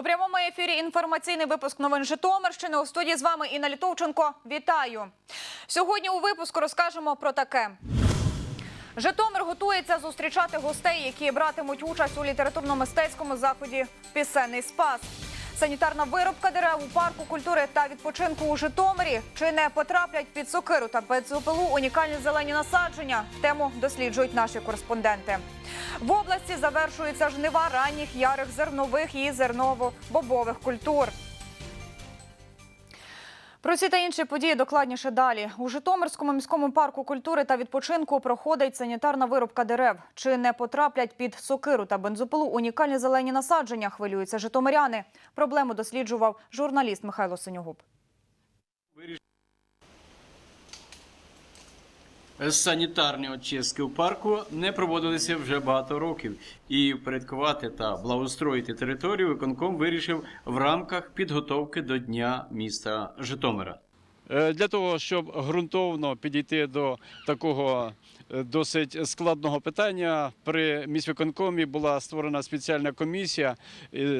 У прямому ефірі інформаційний випуск новин Житомирщини. У студії з вами Інна Літовченко. Вітаю! Сьогодні у випуску розкажемо про таке. Житомир готується зустрічати гостей, які братимуть участь у літературно-мистецькому заході Пісенний спас. Санітарна виробка дерев у парку культури та відпочинку у Житомирі чи не потраплять під сокиру та бензопилу унікальні зелені насадження. Тему досліджують наші кореспонденти. В області завершуються жнива ранніх ярих зернових і зерново-бобових культур. Про ці та інші події докладніше далі. У Житомирському міському парку культури та відпочинку проходить санітарна вирубка дерев. Чи не потраплять під сокиру та бензопилу унікальні зелені насадження? Хвилюються житомиряни. Проблему досліджував журналіст Михайло Синьогуб. Санітарні очистки в парку не проводилися вже багато років, і впорядкувати та благоустроїти територію виконком вирішив в рамках підготовки до Дня міста Житомира. Е, Для того, щоб ґрунтовно підійти до такого е, досить складного питання, при міськвиконкомі була створена спеціальна комісія.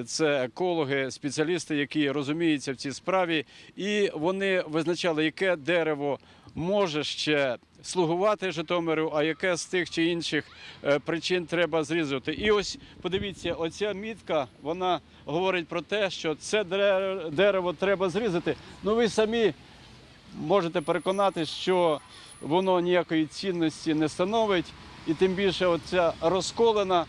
Це екологи, спеціалісти, які розуміються в цій справі, і вони визначали, яке дерево може ще слугувати Житомиру, а яке з тих чи інших е, причин треба зрізати. І ось подивіться, оця мітка вона говорить про те, що це дерево треба зрізати. Ну ви самі можете переконати, що воно ніякої цінності не становить, і тим більше оця розколена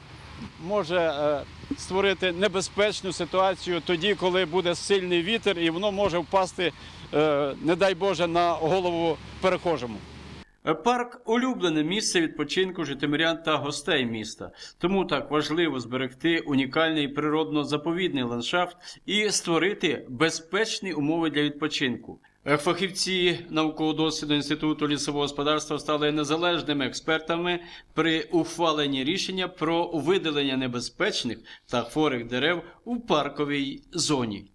може е, створити небезпечну ситуацію тоді, коли буде сильний вітер, і воно може впасти, е, не дай Боже, на голову перехожому. Парк улюблене місце відпочинку житомирян та гостей міста. Тому так важливо зберегти унікальний природно-заповідний ландшафт і створити безпечні умови для відпочинку. Е, Фахівці науково-дослідного інституту лісового господарства стали незалежними експертами при ухваленні рішення про видалення небезпечних та хворих дерев у парковій зоні.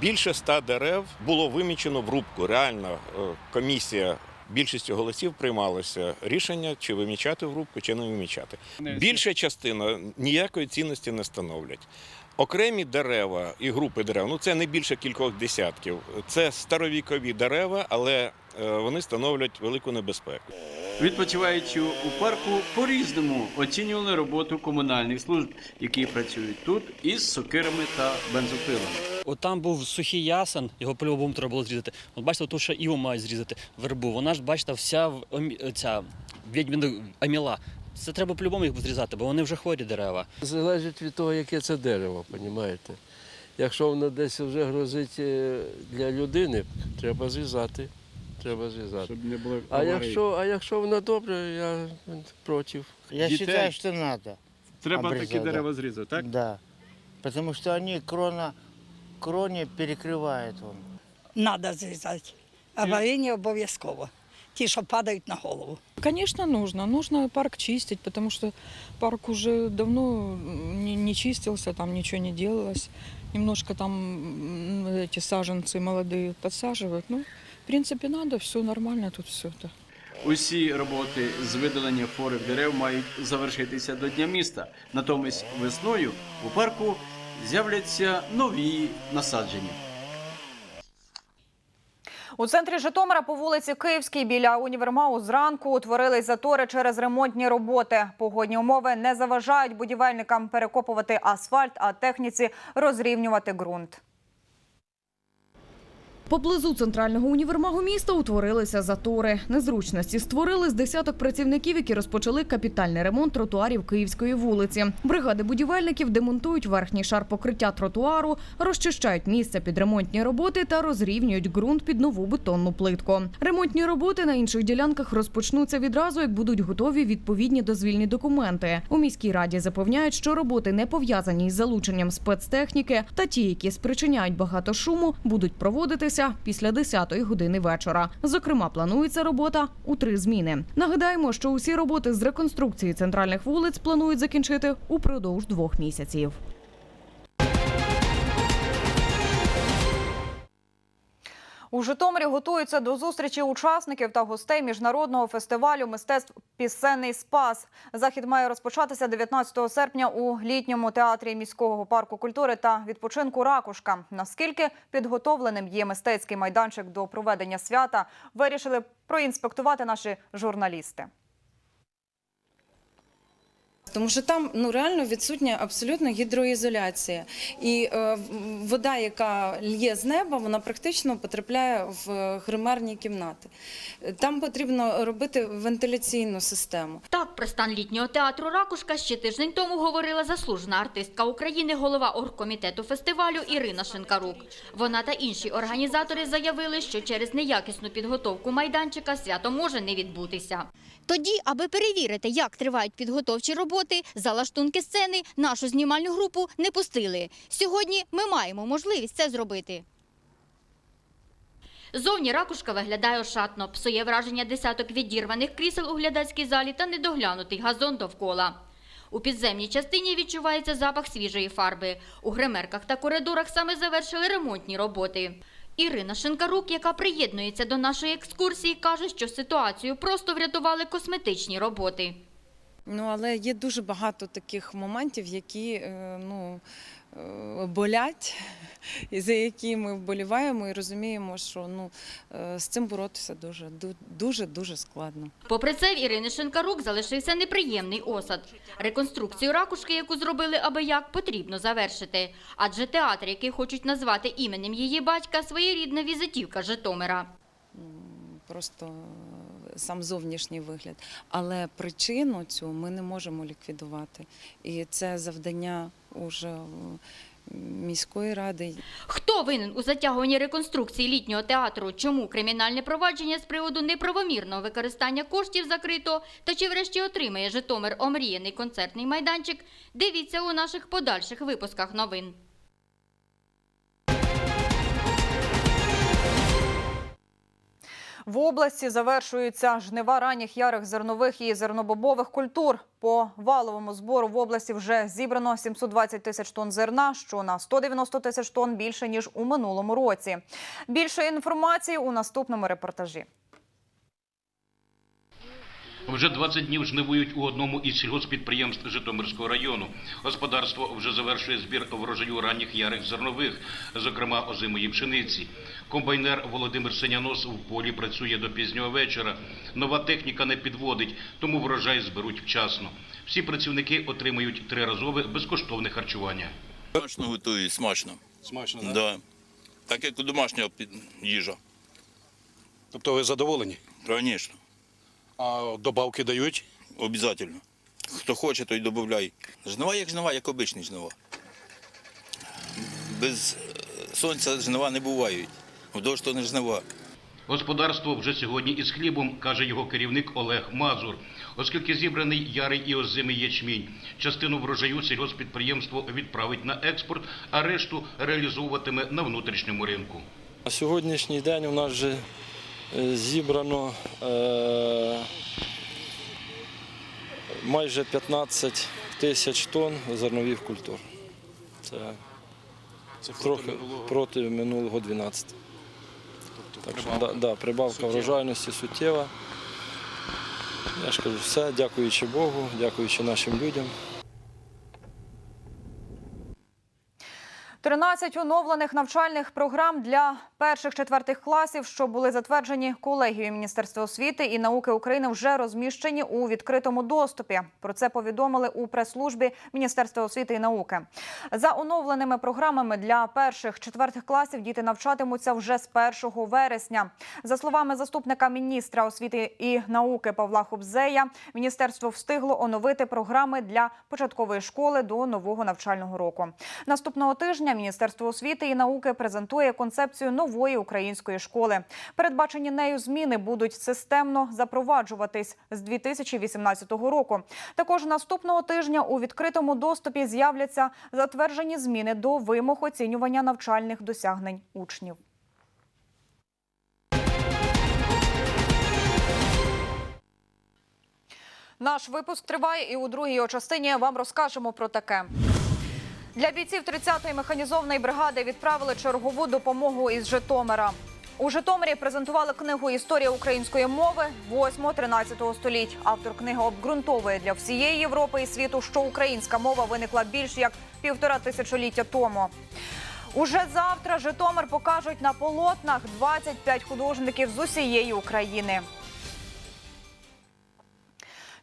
Більше ста дерев було вимічено в рубку. Реально е, комісія більшістю голосів приймалося рішення, чи вимічати в рубку, чи не вимічати. Більша частина ніякої цінності не становлять. Окремі дерева і групи дерев, ну це не більше кількох десятків. Це старовікові дерева, але е, вони становлять велику небезпеку. Відпочиваючи у парку, по-різному оцінювали роботу комунальних служб, які працюють тут із сокирами та бензопилами. От там був сухий ясен, його по-любому треба було зрізати. От бачите, тут ще іво мають зрізати вербу. Вона ж, бачите, вся в ця відьміна аміла. Це треба по-любому їх зрізати, бо вони вже хворі дерева. Залежить від того, яке це дерево, розумієте? Якщо воно десь вже грозить е, для людини, треба зрізати. Треба зрізати. не було А якщо, а якщо воно добре, я проти. Я считаю, что надо. треба обрізати, такі дерева зрізати, так? Да. Потому что они крона, кроне перекрывают он. Треба зрізати. Аварійні обов'язково Ті, що падають на голову. Конечно, нужно. Нужно парк чистить, потому что парк уже давно не, не чистился, там ничего не делалось. Немножко там м, эти саженцы молодые подсаживают. Ну, в принципе, надо, все нормально тут все это. Усі роботи з видалення хворих дерев мають завершитися до Дня міста. Натомість весною у парку з'являться нові насадження. У центрі Житомира по вулиці Київській біля універмагу зранку утворились затори через ремонтні роботи. Погодні умови не заважають будівельникам перекопувати асфальт, а техніці розрівнювати ґрунт. Поблизу центрального універмагу міста утворилися затори. Незручності створили з десяток працівників, які розпочали капітальний ремонт тротуарів Київської вулиці. Бригади будівельників демонтують верхній шар покриття тротуару, розчищають місце під ремонтні роботи та розрівнюють ґрунт під нову бетонну плитку. Ремонтні роботи на інших ділянках розпочнуться відразу, як будуть готові відповідні дозвільні документи. У міській раді запевняють, що роботи не пов'язані із залученням спецтехніки, та ті, які спричиняють багато шуму, будуть проводитися після 10-ї години вечора. Зокрема, планується робота у три зміни. Нагадаємо, що усі роботи з реконструкції центральних вулиць планують закінчити упродовж двох місяців. У Житомирі готуються до зустрічі учасників та гостей міжнародного фестивалю мистецтв Пісенний спас. Захід має розпочатися 19 серпня у літньому театрі міського парку культури та відпочинку Ракушка. Наскільки підготовленим є мистецький майданчик до проведення свята, вирішили проінспектувати наші журналісти. Тому що там ну реально відсутня абсолютно гідроізоляція, і е, вода, яка лє з неба, вона практично потрапляє в гримерні кімнати. Там потрібно робити вентиляційну систему. Так, про стан літнього театру Ракушка ще тиждень тому говорила заслужена артистка України, голова оргкомітету фестивалю Ірина Шинкарук. Вона та інші організатори заявили, що через неякісну підготовку майданчика свято може не відбутися. Тоді, аби перевірити, як тривають підготовчі роботи, за лаштунки сцени нашу знімальну групу не пустили. Сьогодні ми маємо можливість це зробити. Зовні ракушка виглядає ошатно, псує враження десяток відірваних крісел у глядацькій залі та недоглянутий газон довкола. У підземній частині відчувається запах свіжої фарби. У гримерках та коридорах саме завершили ремонтні роботи. Ірина Шинкарук, яка приєднується до нашої екскурсії, каже, що ситуацію просто врятували косметичні роботи. Ну але є дуже багато таких моментів, які е, ну е, болять, і за які ми вболіваємо і розуміємо, що ну е, з цим боротися дуже дуже дуже складно. Попри це, в Ірини Шинкарук залишився неприємний осад. Реконструкцію ракушки, яку зробили аби як, потрібно завершити. Адже театр, який хочуть назвати іменем її батька, своєрідна візитівка Житомира. просто сам зовнішній вигляд. Але причину цю ми не можемо ліквідувати. І це завдання уже міської ради. Хто винен у затягуванні реконструкції літнього театру? Чому кримінальне провадження з приводу неправомірного використання коштів закрито? Та чи врешті отримає Житомир омріяний концертний майданчик? Дивіться у наших подальших випусках новин. В області завершуються жнива ранніх ярих зернових і зернобобових культур. По валовому збору в області вже зібрано 720 тисяч тонн зерна, що на 190 тисяч тонн більше ніж у минулому році. Більше інформації у наступному репортажі. Вже 20 днів жнивують у одному із сільгоспідприємств Житомирського району. Господарство вже завершує збір врожаю ранніх ярих зернових, зокрема озимої пшениці. Комбайнер Володимир Синянос в полі працює до пізнього вечора. Нова техніка не підводить, тому врожай зберуть вчасно. Всі працівники отримають триразове безкоштовне харчування. Смачно готують, смачно. Смачно, так? Да. Так як у домашнього їжа. Тобто ви задоволені? Звісно, А добавки дають? обов'язково. Хто хоче, той додає. Жнива як жнива, як обичні жнива. Без е, сонця жнива не бувають. В дощ то не жнива. Господарство вже сьогодні із хлібом, каже його керівник Олег Мазур. Оскільки зібраний ярий і озимий ячмінь, частину врожаю сільгоспідприємство відправить на експорт, а решту реалізовуватиме на внутрішньому ринку. На сьогоднішній день у нас вже зібрано е, майже 15 тисяч тонн зернових культур. Це, трохи проти минулого 12. Так що, да, да, прибавка врожайності суттєва. Я ж кажу, все, дякуючи Богу, дякуючи нашим людям. 13 оновлених навчальних програм для перших-четвертих класів, що були затверджені колегією Міністерства освіти і науки України, вже розміщені у відкритому доступі. Про це повідомили у прес-службі Міністерства освіти і науки. За оновленими програмами для перших-четвертих класів діти навчатимуться вже з 1 вересня. За словами заступника міністра освіти і науки Павла Хубзея, міністерство встигло оновити програми для початкової школи до нового навчального року. Наступного тижня Міністерство освіти і науки презентує концепцію нової української школи. Передбачені нею зміни будуть системно запроваджуватись з 2018 року. Також наступного тижня у відкритому доступі з'являться затверджені зміни до вимог оцінювання навчальних досягнень учнів. Наш випуск триває, і у другій частині вам розкажемо про таке. Для бійців 30-ї механізованої бригади відправили чергову допомогу із Житомира. У Житомирі презентували книгу Історія української мови 8-13 століть. Автор книги обґрунтовує для всієї Європи і світу, що українська мова виникла більш як півтора тисячоліття тому. Уже завтра Житомир покажуть на полотнах 25 художників з усієї України.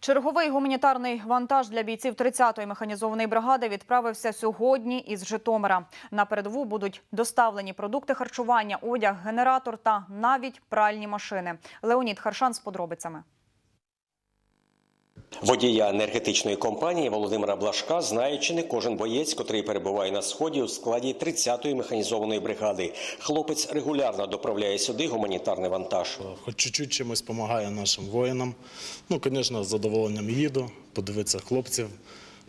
Черговий гуманітарний вантаж для бійців 30-ї механізованої бригади відправився сьогодні із Житомира. На передову будуть доставлені продукти харчування, одяг, генератор та навіть пральні машини. Леонід Харшан з подробицями. Водія енергетичної компанії Володимира Блашка знає, чи не кожен боєць, котрий перебуває на сході у складі 30-ї механізованої бригади. Хлопець регулярно доправляє сюди гуманітарний вантаж. Хоч чуть-чуть чимось допомагає нашим воїнам. Ну, звісно, з задоволенням їду, подивитися хлопців,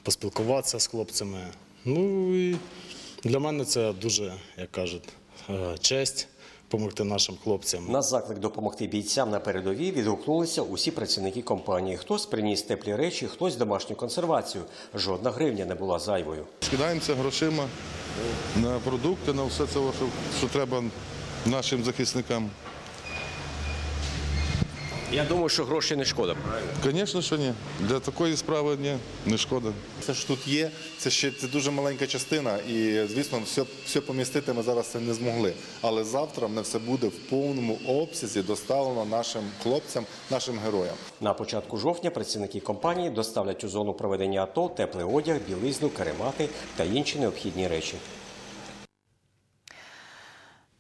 поспілкуватися з хлопцями. Ну і для мене це дуже, як кажуть, е, честь допомогти нашим хлопцям. На заклик допомогти бійцям на передовій відгукнулися усі працівники компанії. Хтось приніс теплі речі, хтось домашню консервацію. Жодна гривня не була зайвою. Скидаємося грошима на продукти, на все це, що, що треба нашим захисникам. Я думаю, що гроші не шкода. Звісно, що ні. Для такої справи ні, не шкода. Це ж тут є, це ще це дуже маленька частина, і звісно, все, все помістити ми зараз це не змогли. Але завтра в все буде в повному обсязі доставлено нашим хлопцям, нашим героям. На початку жовтня працівники компанії доставлять у зону проведення АТО теплий одяг, білизну, каремати та інші необхідні речі.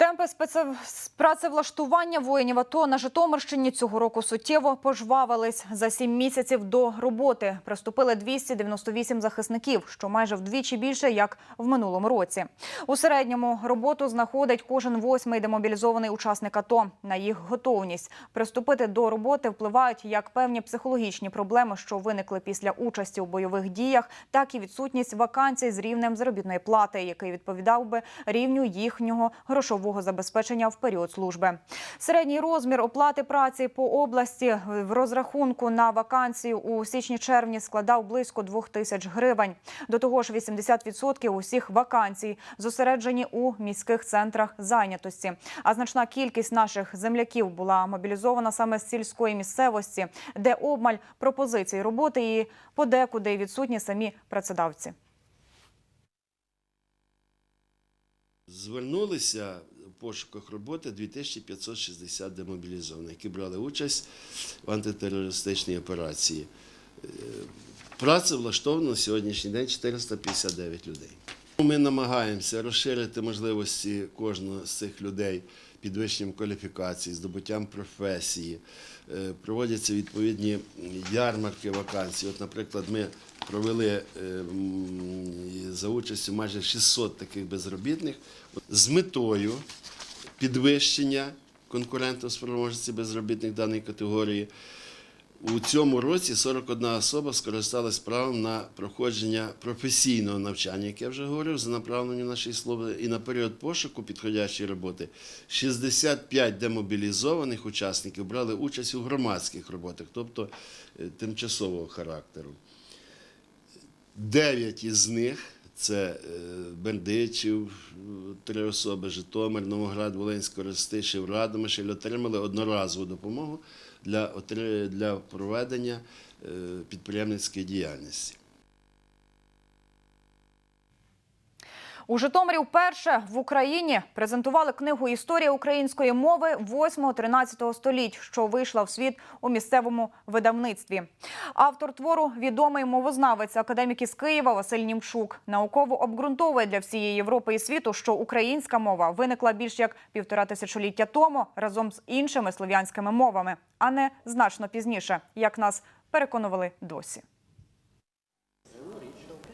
Темпи спеце- працевлаштування воїнів АТО на Житомирщині цього року суттєво пожвавились. За сім місяців до роботи приступили 298 захисників, що майже вдвічі більше, як в минулому році. У середньому роботу знаходить кожен восьмий демобілізований учасник АТО. На їх готовність приступити до роботи впливають як певні психологічні проблеми, що виникли після участі у бойових діях, так і відсутність вакансій з рівнем заробітної плати, який відповідав би рівню їхнього грошового забезпечення в період служби. Середній розмір оплати праці по області в розрахунку на вакансію у січні-червні складав близько 2 тисяч гривень. До того ж, 80% усіх вакансій зосереджені у міських центрах зайнятості. А значна кількість наших земляків була мобілізована саме з сільської місцевості, де обмаль пропозицій роботи і подекуди відсутні самі працедавці. Звернулися пошуках роботи 2560 демобілізованих, які брали участь в антитерористичній операції. Е, Праця влаштована на сьогоднішній день 459 людей. Ми намагаємося розширити можливості кожного з цих людей підвищенням кваліфікації, здобуттям професії. Е, Проводяться відповідні ярмарки вакансій. От, наприклад, ми провели е, за участю майже 600 таких безробітних з метою підвищення конкурентоспроможності безробітних даної категорії. У цьому році 41 особа скористалась правом на проходження професійного навчання, як я вже говорив, за направленням нашої служби, і на період пошуку підходящої роботи 65 демобілізованих учасників брали участь у громадських роботах, тобто е, тимчасового характеру. Дев'ять із них це е, Бердичів, три особи, Житомир, Новоград, Волинськ, Ростишів, Радомишель отримали одноразову допомогу для, для проведення е, підприємницької діяльності. У Житомирі вперше в Україні презентували книгу Історія української мови 8-13 століть, що вийшла в світ у місцевому видавництві. Автор твору відомий мовознавець, академік із Києва Василь Німчук. Науково обґрунтовує для всієї Європи і світу, що українська мова виникла більш як півтора тисячоліття тому разом з іншими слов'янськими мовами, а не значно пізніше, як нас переконували досі.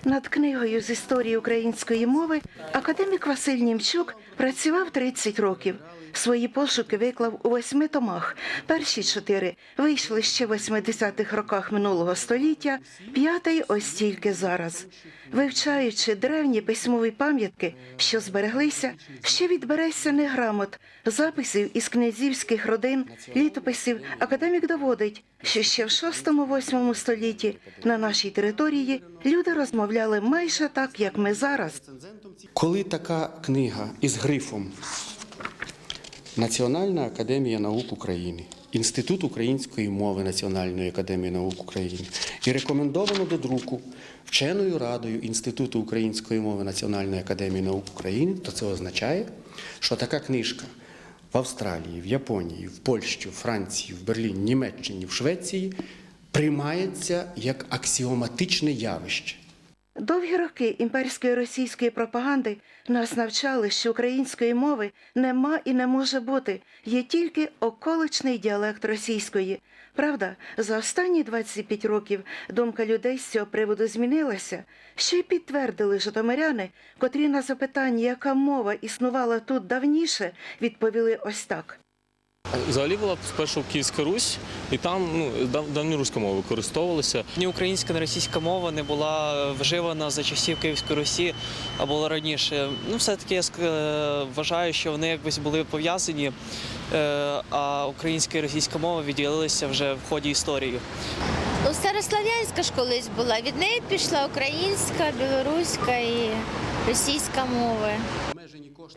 Над книгою з історії української мови академік Василь Німчук працював 30 років. Свої пошуки виклав у восьми томах. Перші чотири вийшли ще в 80-х роках минулого століття, п'ятий ось тільки зараз. Вивчаючи древні письмові пам'ятки, що збереглися, ще від бересяних грамот, записів із князівських родин, літописів, академік доводить, що ще в 6-8 столітті на нашій території люди розмовляли майже так, як ми зараз. Коли така книга із грифом Національна академія наук України, Інститут української мови Національної академії наук України і рекомендовано до друку вченою радою Інституту української мови Національної академії наук України, то це означає, що така книжка в Австралії, в Японії, в Польщі, в Франції, в Берліні, Німеччині, в Швеції приймається як аксіоматичне явище. Довгі роки імперської російської пропаганди нас навчали, що української мови нема і не може бути, є тільки околичний діалект російської. Правда, за останні 25 років думка людей з цього приводу змінилася, що й підтвердили житомиряни, котрі на запитання, яка мова існувала тут давніше, відповіли ось так. Взагалі була спершу Київська Русь, і там ну, дав- давньоруська мова використовувалася. Ні українська, ні російська мова не була вживана за часів Київської Русі або раніше. Ну, все-таки я е, вважаю, що вони якось були пов'язані, е, а українська і російська мова відділилися вже в ході історії. Ну, старослов'янська ж колись була. Від неї пішла українська, білоруська і російська мови.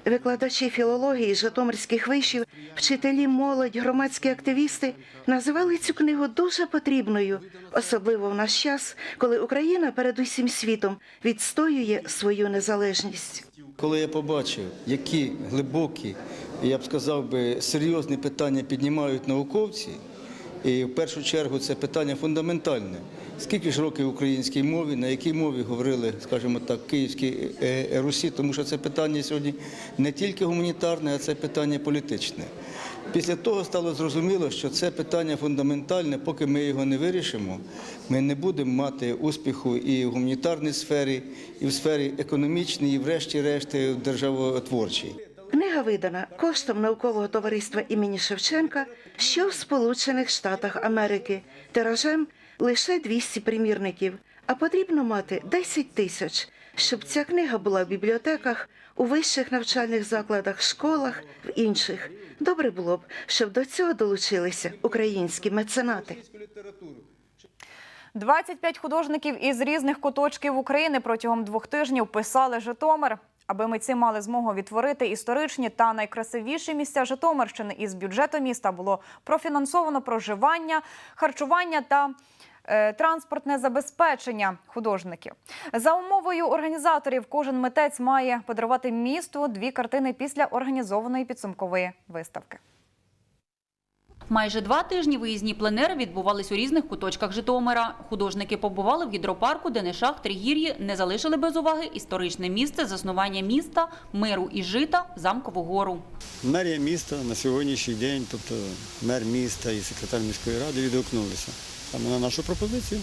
Викладачі філології житомирських вишів, вчителі, молодь, громадські активісти називали цю книгу дуже потрібною, особливо в наш час, коли Україна перед усім світом відстоює свою незалежність. Коли я побачив, які глибокі, я б сказав би, серйозні питання піднімають науковці, і в першу чергу це питання фундаментальне. Скільки ж років українській мові, на якій мові говорили, скажімо так, Київській е, Русі, тому що це питання сьогодні не тільки гуманітарне, а це питання політичне. Після того стало зрозуміло, що це питання фундаментальне, поки ми його не вирішимо, ми не будемо мати успіху і в гуманітарній сфері, і в сфері економічній, і врешті-решти в державотворчій. Книга видана коштом наукового товариства імені Шевченка, що в Сполучених Штатах Америки, тиражем лише 200 примірників, а потрібно мати 10 тисяч, щоб ця книга була в бібліотеках, у вищих навчальних закладах, школах, в інших. Добре було б, щоб до цього долучилися українські меценати. 25 художників із різних куточків України протягом двох тижнів писали Житомир. Аби митці мали змогу відтворити історичні та найкрасивіші місця Житомирщини із бюджету міста було профінансовано проживання, харчування та транспортне забезпечення художників. За умовою організаторів, кожен митець має подарувати місту дві картини після організованої підсумкової виставки. Майже два тижні виїзні пленери відбувались у різних куточках Житомира. Художники побували в гідропарку, де Нешах, Тригір'ї не залишили без уваги історичне місце заснування міста, миру і жита Замкову гору. Мерія міста на сьогоднішній день, тобто мер міста і секретар міської ради відгукнулися саме на нашу пропозицію.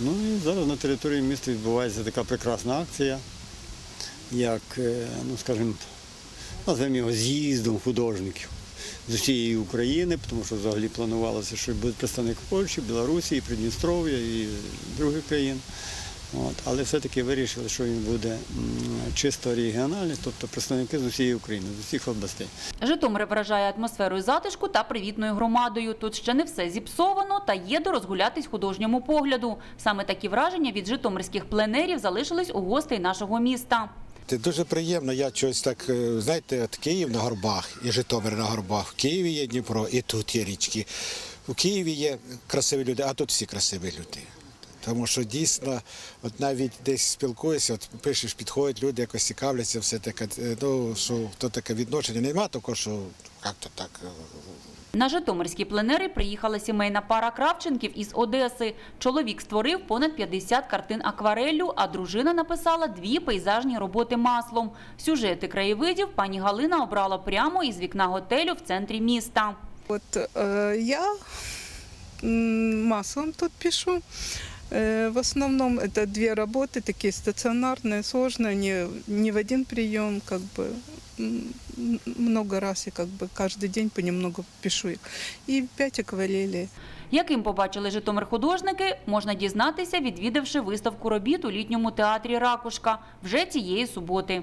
Ну і зараз на території міста відбувається така прекрасна акція, як, е, ну скажімо, назвемо його з'їздом художників з усієї України, тому що взагалі планувалося, що буде представник Польщі, Білорусі, Придністров'я і других країн. От. Але все-таки вирішили, що він буде чисто регіональний, тобто представники з усієї України, з усіх областей. Житомир вражає атмосферою затишку та привітною громадою. Тут ще не все зіпсовано та є до розгулятись художньому погляду. Саме такі враження від житомирських пленерів залишились у гостей нашого міста. Це дуже приємно. Я щось так, е, знаєте, от Київ на горбах і Житомир на горбах. В Києві є Дніпро, і тут є річки. У Києві є красиві люди, а тут всі красиві люди. Тому що дійсно, от навіть десь спілкуєшся, от пишеш, підходять люди, якось цікавляться, все таке. е, Ну що то таке відношення. Нема такого, що як то так. е, На житомирські пленери приїхала сімейна пара Кравченків із Одеси. Чоловік створив понад 50 картин аквареллю, а дружина написала дві пейзажні роботи маслом. Сюжети краєвидів пані Галина обрала прямо із вікна готелю в центрі міста. Вот э, я маслом тут пишу. Э, В основном это две работы, такие стационарные, сложные, не, не в один прием, как бы м, м, много раз я как бы каждый день понемногу пишу их. И пять акварелей. Яким побачили Житомир художники, можна дізнатися, відвідавши виставку робіт у літньому театрі Ракушка вже цієї суботи.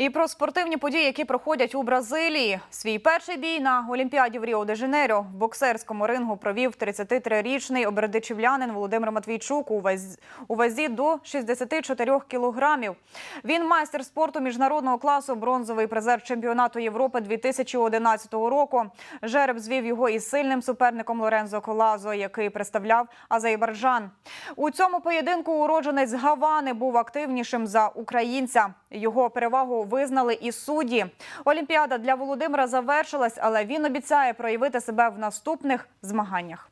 І про спортивні події, які проходять у Бразилії. Свій перший бій на Олімпіаді в Ріо де Жанейро в боксерському рингу провів 33-річний обердичівлянин Володимир Матвійчук у вазі, у вазі до 64 кілограмів. Він майстер спорту міжнародного класу, бронзовий призер чемпіонату Європи 2011 року. Жереб звів його із сильним суперником Лорензо Колазо, який представляв Азербайджан. У цьому поєдинку уродженець Гавани був активнішим за українця. Його перевагу визнали і судді. Олімпіада для Володимира завершилась, але він обіцяє проявити себе в наступних змаганнях.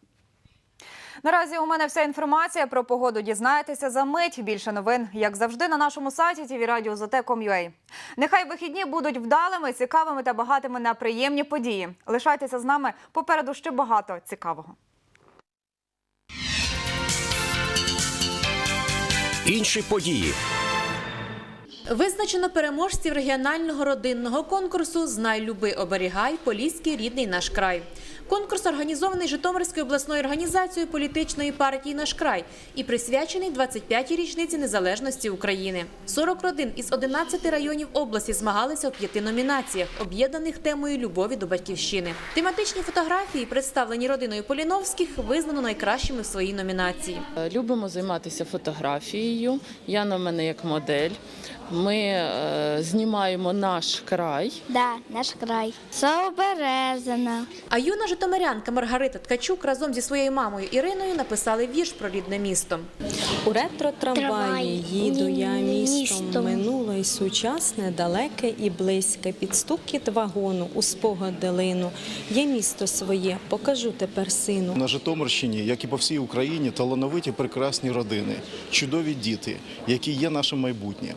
Наразі у мене вся інформація про погоду. Дізнаєтеся за мить. Більше новин, як завжди, на нашому сайті tvradio.zt.com.ua. Нехай вихідні будуть вдалими, цікавими та багатими на приємні події. Лишайтеся з нами. Попереду ще багато цікавого. Інші події. Визначено переможців регіонального родинного конкурсу Знай, люби, оберігай Поліський рідний наш край. Конкурс організований Житомирською обласною організацією політичної партії Наш край і присвячений 25-й річниці незалежності України. 40 родин із 11 районів області змагалися у п'яти номінаціях, об'єднаних темою любові до батьківщини. Тематичні фотографії, представлені родиною Поліновських, визнано найкращими в своїй номінації. Любимо займатися фотографією. Яна в мене як модель. Ми е, знімаємо наш край. Да, наш край. Березина. А юна житомирянка Маргарита Ткачук разом зі своєю мамою Іриною написали вірш про рідне місто. У ретро-трамваї їду я містом, минуле й сучасне, далеке і близьке, під стукіт вагону у спогади лину. Є місто своє, покажу тепер сину. На Житомирщині, як і по всій Україні, талановиті прекрасні родини, чудові діти, які є наше майбутнє.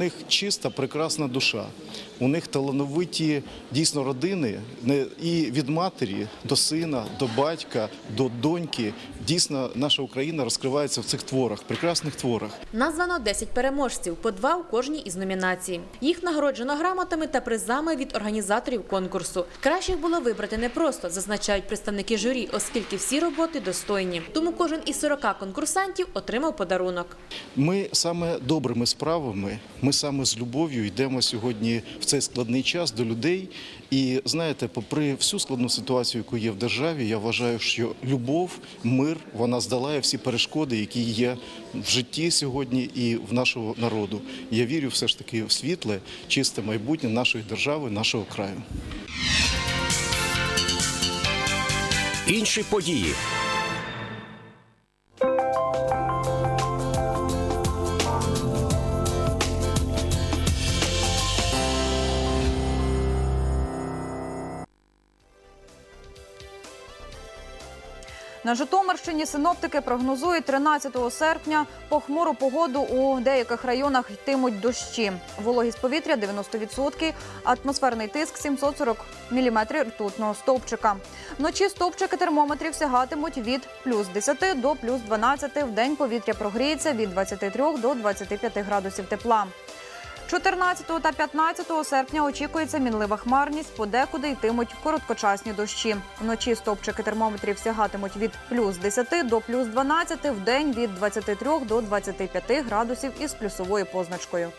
Них чиста, прекрасна душа. У них талановиті дійсно родини і від матері до сина, до батька, до доньки. Дійсно, наша Україна розкривається в цих творах, прекрасних творах. Названо 10 переможців, по два у кожній із номінацій. Їх нагороджено грамотами та призами від організаторів конкурсу. Кращих було вибрати непросто, зазначають представники журі, оскільки всі роботи достойні. Тому кожен із 40 конкурсантів отримав подарунок. Ми саме добрими справами, ми саме з любов'ю йдемо сьогодні в цей складний час до людей. І знаєте, попри всю складну ситуацію, яку є в державі, я вважаю, що любов, мир вона здолає всі перешкоди, які є в житті сьогодні і в нашого народу. Я вірю все ж таки в світле, чисте майбутнє нашої держави, нашого краю. Інші події. На Житомирщині синоптики прогнозують 13 серпня похмуру погоду у деяких районах йтимуть дощі. Вологість повітря 90%, атмосферний тиск 740 мм ртутного стовпчика. Вночі стовпчики термометрів сягатимуть від плюс 10 до плюс 12. В день повітря прогріється від 23 до 25 градусів тепла. 14 та 15 серпня очікується мінлива хмарність, подекуди йтимуть короткочасні дощі. Вночі стопчики термометрів сягатимуть від плюс 10 до плюс 12, в день від 23 до 25 градусів із плюсовою позначкою.